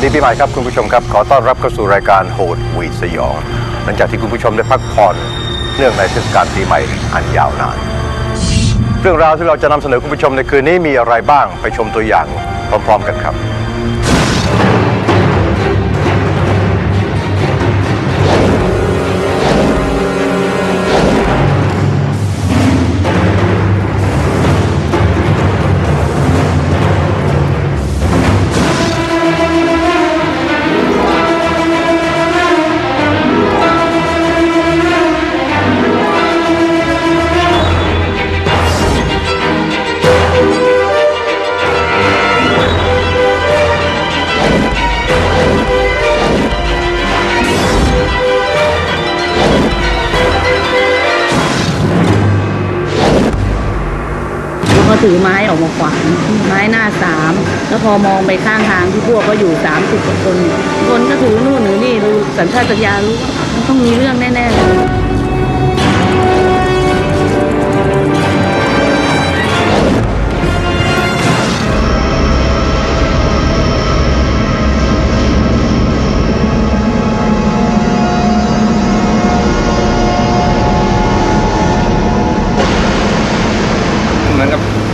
วัสดีปีใหม่ครับคุณผู้ชมครับ ขอต้อนรับเข้าสู่รายการโหดวีดสยอง หลังจากที่คุณผู้ชมได้พักผ่อนเนื่องในเทศกาลปีใหม่อันยาวนาน เรื่องราวที่เราจะนำเสนอคุณผู้ชมในคืนนี้มีอะไรบ้างไปชมตัวอย่างพร้อม ๆ กันครับ ถือไม้ออกมาขวางไม้หน้าสามแล้วพอมองไปข้างทางที่พวกก็อยู่สามสิบกว่าคนคนก็ถือนู่นถือนี่รู้สัญชาตญาณรู้ว่ามันต้องมีเรื่องแน่ๆเลย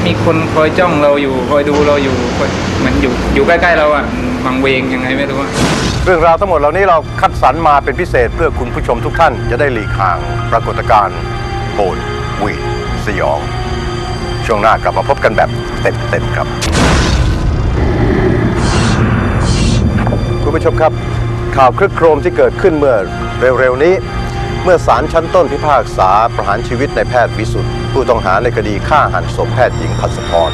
มีคนคอยจ้องเราอยู่คอยดูเราอยู่เหมือนอยู่อยู่ใกล้ๆเราอะวังเวงยังไงไม่รู้อะเรื่องราวทั้งหมดเหล่านี้เราคัดสรรมาเป็นพิเศษเพื่อคุณผู้ชมทุกท่านจะได้หลีกห่างปรากฏการณ์โหดวีดสยอง ช่วงหน้ากลับมาพบกันแบบเต็มๆครับ คุณผู้ชมครับ ข่าวคลึกโครมที่เกิดขึ้นเมื่อเร็วๆนี้ เมื่อศาลชั้นต้นพิพากษาประหารชีวิตในแพทย์วิสุทธ์ ผู้ต้องหาในคดีฆ่าหันศพแพทย์หญิงพัสพร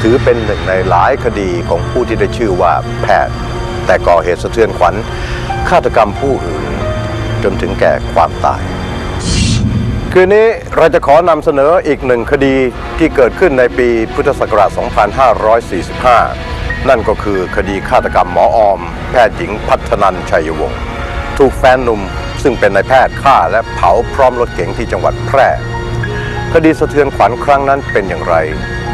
ถือเป็นหนึ่งในหลายคดีของผู้ที่ได้ชื่อว่าแพทย์ แต่ก่อเหตุสะเทือนขวัญฆาตกรรมผู้อื่น จนถึงแก่ความตาย คืนนี้เราจะขอนำเสนออีกหนึ่งคดีที่เกิดขึ้นในปีพุทธศักราช 2545 นั่นก็คือคดีฆาตกรรมหมอออม แพทย์หญิงพัฒนันชัยวงศ์ถูกแฟนหนุ่มซึ่งเป็นนายแพทย์ฆ่าและเผาพร้อมรถเก๋งที่จังหวัดแพร่ คดีสะเทือนขวัญครั้งนั้นเป็นอย่างไร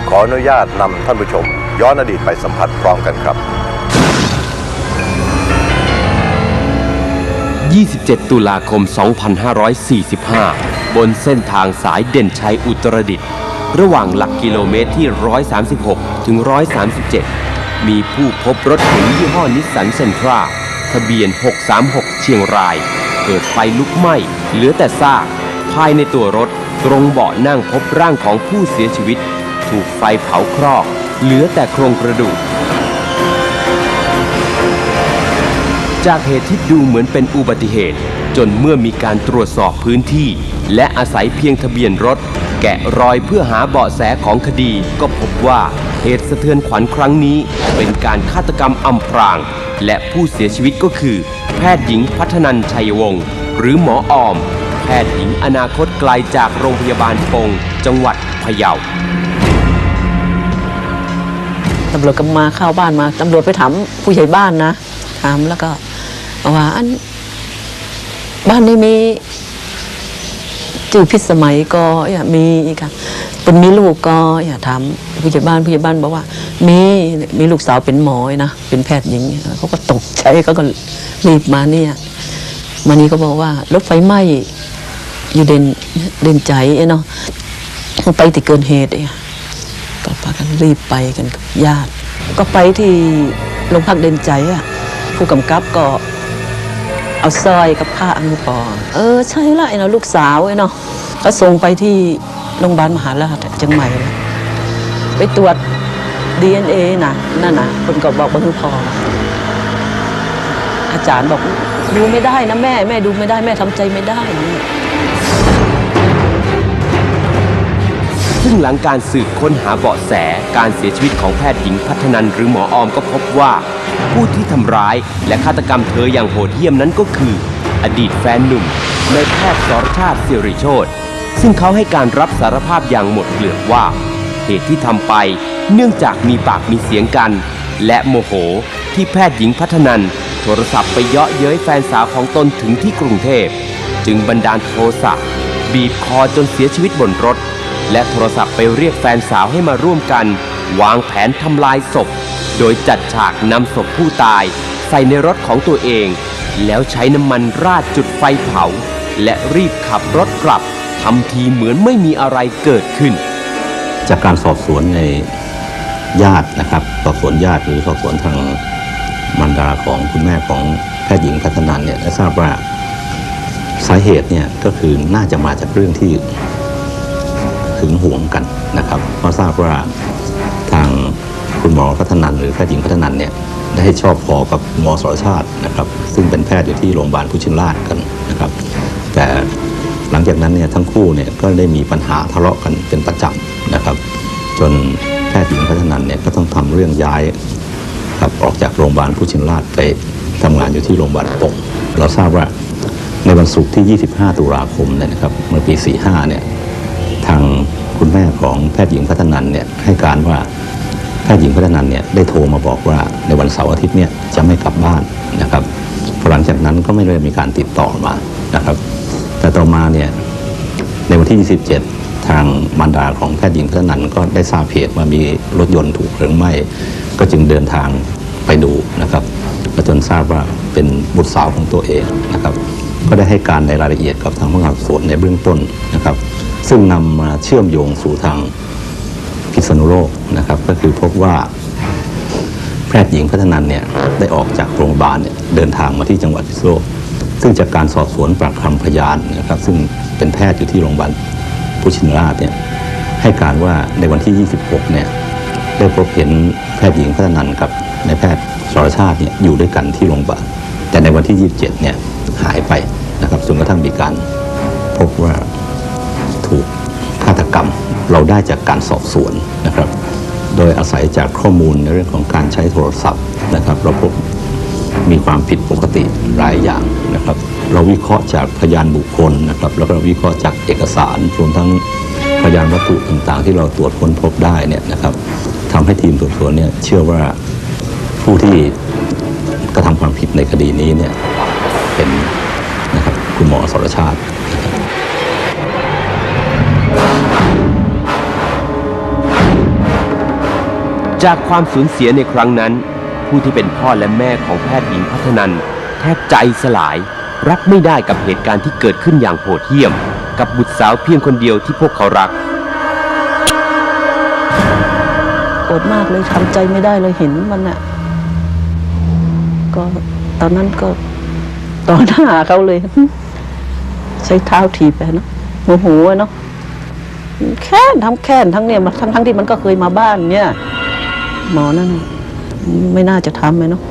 ขออนุญาตนำท่านผู้ชม ย้อนอดีตไปสัมผัสพร้อมกันครับ 27 ตุลาคม 2545 บนเส้นทางสายเด่นชัยอุตรดิตถ์ระหว่างหลักกิโลเมตรที่ 136 ถึง 137 มีผู้พบรถเก๋งยี่ห้อนิสสันเซนทราทะเบียน 636 เชียงราย เกิดไฟลุกไหม้ เหลือแต่ซาก ภายในตัวรถ ตรงเบาะนั่งพบร่างของผู้เสียชีวิต ถูกไฟเผาครอก เหลือแต่โครงกระดูก จากเหตุที่ดูเหมือนเป็นอุบัติเหตุ จนเมื่อมีการตรวจสอบพื้นที่ และอาศัยเพียงทะเบียนรถ แกะรอยเพื่อหาเบาะแสของคดีก็พบว่าเหตุสะเทือนขวัญครั้งนี้ เป็นการฆาตกรรมอำพราง และผู้เสียชีวิตก็คือ แพทย์หญิงพัฒนันชัยวงศ์หรือหมอออม พทย์หญิงอนาคตไกลจากโรงพยาบาลปง จังหวัดพะเยาตำรวจก็มาเข้าบ้านมาตำรวจไปถามผู้ใหญ่บ้านนะถามแล้วก็บอกว่าอันบ้านนี้มีจื่อพิษสมัยก็อย่ามีอีกค่ะเป็นมีลูกก็อย่าถามผู้ใหญ่บ้านผู้ใหญ่บ้านบอกว่า มีมีลูกสาวเป็นหมอนะเป็นแพทย์หญิงเขาก็ตกใจเขาก็รีบมาเนี่ยมานี่ก็บอกว่ารถไฟไหม้ อยู่เด่นเด่นใจเนาะไปที่เกินเหตุเองก็พากันรีบไปกันกับญาติ ก็ไปที่โรงพักเด่นใจอะผู้กำกับก็เอาสร้อยกับผ้าอังปอเออใช่ละไอ้เนาะลูกสาวไอ้เนาะก็ส่งไปที่โรงพยาบาลมหาราชเชียงใหม่แล้วไปตรวจ DNA นะนั่นนะคนก็บอกว่าคือพออาจารย์บอกดูไม่ได้นะแม่ แม่ดูไม่ได้แม่ทำใจไม่ได้ ซึ่งหลังการสืบค้นหาเบาะแสการเสียชีวิตของแพทย์หญิงพัฒนันหรือหมอออมก็พบว่า ผู้ที่ทำร้ายและฆาตกรรมเธออย่างโหดเหี้ยมนั้นก็คือ อดีตแฟนหนุ่มในายแพทย์สรชาติสิริโชตซึ่งเขาให้การรับสารภาพอย่างหมดเปลือกว่า เหตุที่ทำไปเนื่องจากมีปากมีเสียงกัน และโมโหที่แพทย์หญิงพัฒนันโทรศัพท์ไปเยาะเย้ยแฟนสาวของตนถึงที่กรุงเทพ จึงบันดาลโทสะบีบคอจนเสียชีวิตบนรถ และโทรศัพท์ไปเรียกแฟนสาวให้มาร่วมกัน วางแผนทำลายศพ โดยจัดฉากนำศพผู้ตาย ใส่ในรถของตัวเอง แล้วใช้น้ำมันราดจุดไฟเผา และรีบขับรถกลับทำทีเหมือนไม่มีอะไรเกิดขึ้น จากการสอบสวนในญาตินะครับ สอบสวนญาติหรือสอบสวนทางมารดาของคุณแม่ของแพทย์หญิงพัฒนันเนี่ยได้ทราบว่าสาเหตุเนี่ยก็คือน่าจะมาจากเรื่องที่ หึงหวงกันนะครับเพราะทราบว่าทางคุณหมอพัฒนันหรือแพทย์หญิงพัฒนันเนี่ยได้ให้ชอบพอกับหมอสรชาตินะครับ ซึ่งเป็นแพทย์อยู่ที่โรงพยาบาลพุชินราชกันนะครับ แต่หลังจากนั้นเนี่ยทั้งคู่เนี่ยก็ได้มีปัญหาทะเลาะกันเป็นประจำนะครับ จนแพทย์หญิงพัฒนันเนี่ยก็ต้องทำเรื่องย้ายครับออกจากโรงพยาบาลพุชินราชไปทำงานอยู่ที่โรงพยาบาลปงเราทราบว่าในวันศุกร์ที่ 25 ตุลาคมเนี่ยนะครับเมื่อปี 45 เนี่ย ทางคุณแม่ของแพทย์หญิงพัฒนันเนี่ยให้การว่าแพทย์หญิงพัฒนันเนี่ยได้โทรมาบอกว่าในวันเสาร์อาทิตย์เนี่ยจะไม่กลับบ้านนะครับหลังจากนั้นก็ไม่ได้มีการติดต่อมานะครับ แต่ต่อมาเนี่ยในวันที่ 27 ทางมารดาของแพทย์หญิงพัฒนันก็ได้ทราบเหตุว่ามีรถยนต์ถูกเพลิงไหม้ก็จึงเดินทางไปดูนะครับและจนทราบว่าเป็นบุตรสาวของตัวเองนะครับ ก็ได้ให้การในรายละเอียดกับทางพนักงานสอบสวนในเบื้องต้นนะครับ ซึ่งนำมาเชื่อมโยงสู่ทางพิษณุโลกนะครับ ก็คือพบว่าแพทย์หญิงพัฒนันเนี่ยได้ออกจากโรงพยาบาลเนี่ยเดินทางมาที่จังหวัดพิษณุโลก ซึ่งจากการสอบสวนปากคำพยานนะครับ ซึ่งเป็นแพทย์อยู่ที่โรงพยาบาลพุชินราชเนี่ยให้การว่าในวันที่ 26 เนี่ยได้พบเห็นแพทย์หญิงพัฒนันกับนายแพทย์สรชาติเนี่ยอยู่ด้วยกันที่โรงพยาบาลแต่ในวันที่ 27 เนี่ยหายไปนะครับจนกระทั่งมีการพบว่า ถูกฆาตกรรม เราได้จากการสอบสวนนะครับ โดยอาศัยจากข้อมูลในเรื่องของการใช้โทรศัพท์นะครับ เราพบมีความผิดปกติหลายอย่างนะครับ เราวิเคราะห์จากพยานบุคคลนะครับ แล้วก็วิเคราะห์จากเอกสารรวมทั้งพยานวัตถุต่างๆ ที่เราตรวจค้นพบได้เนี่ยนะครับทำให้ทีมสืบสวนเนี่ยเชื่อว่าผู้ที่กระทำความผิดในคดีนี้เนี่ยเป็นนะครับคุณหมอสรชาติ จากความสูญเสียในครั้งนั้น ผู้ที่เป็นพ่อและแม่ของแพทย์หญิงพัฒนันแทบใจสลาย รับไม่ได้กับเหตุการณ์ที่เกิดขึ้นอย่างโหดเหี้ยม กับบุตรสาวเพียงคนเดียวที่พวกเขารัก โกรธมากเลยทำใจไม่ได้เลยเห็นมันอะก็ตอนนั้นก็ต่อหน้าเขาเลย ใช้เท้าถีบไปเนาะโมโหเนาะแค้นทำแค้นทั้งเนี่ยมันทั้งทั้งที่มันก็เคยมาบ้านเนี่ย หมอนั่นไม่น่าจะทำเลยเนาะ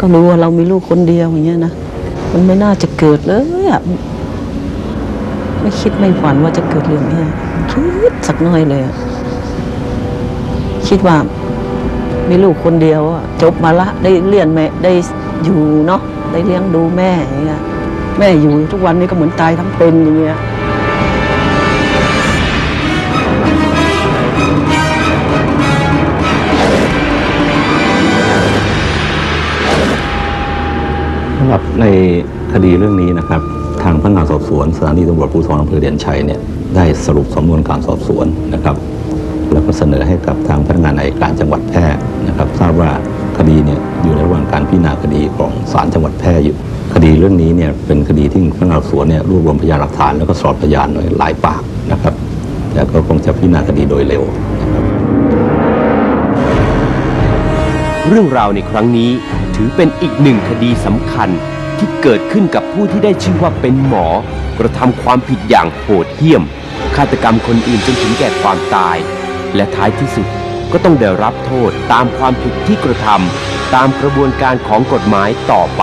ก็รู้ว่าเรามีลูกคนเดียวอย่างเงี้ยนะมันไม่น่าจะเกิดเลยอะไม่คิดไม่ฝันว่าจะเกิดเรื่องนี้คิดสักหน้อยเลยคิดว่ามีลูกคนเดียวอะจบมาละได้เลี้ยงแม่ได้อยู่เนาะได้เลี้ยงดูแม่อย่างเงี้ยแม่อยู่ทุกวันนี้ก็เหมือนตายทั้งเป็นอย่างเงี้ย ในคดีเรื่องนี้นะครับ ทางพนักงานสอบสวนสถานีตำรวจภูธรอำเภอเด่นชัยเนี่ยได้สรุปสำนวนการสอบสวนนะครับ แล้วก็เสนอให้กับทางพนักงานอัยการจังหวัดแพร่นะครับ ทราบว่าคดีเนี่ยอยู่ในระหว่างการพิจารณาคดีของศาลจังหวัดแพร่อยู่ คดีเรื่องนี้เนี่ยเป็นคดีที่พนักงานสอบสวนเนี่ยรวบรวมพยานหลักฐานแล้วก็สอบพยานหลายปากนะครับแต่ก็คงจะพิจารณาคดีโดยเร็วนะครับเรื่องราวในครั้งนี้ถือเป็นอีกหนึ่งคดีสำคัญ ที่เกิดขึ้นกับผู้ที่ได้ชื่อว่าเป็นหมอกระทำความผิดอย่างโหดเหี้ยมฆาตกรรมคนอื่นจนถึงแก่ความตาย และท้ายที่สุดก็ต้องได้รับโทษตามความผิดที่กระทำตามกระบวนการของกฎหมายต่อไป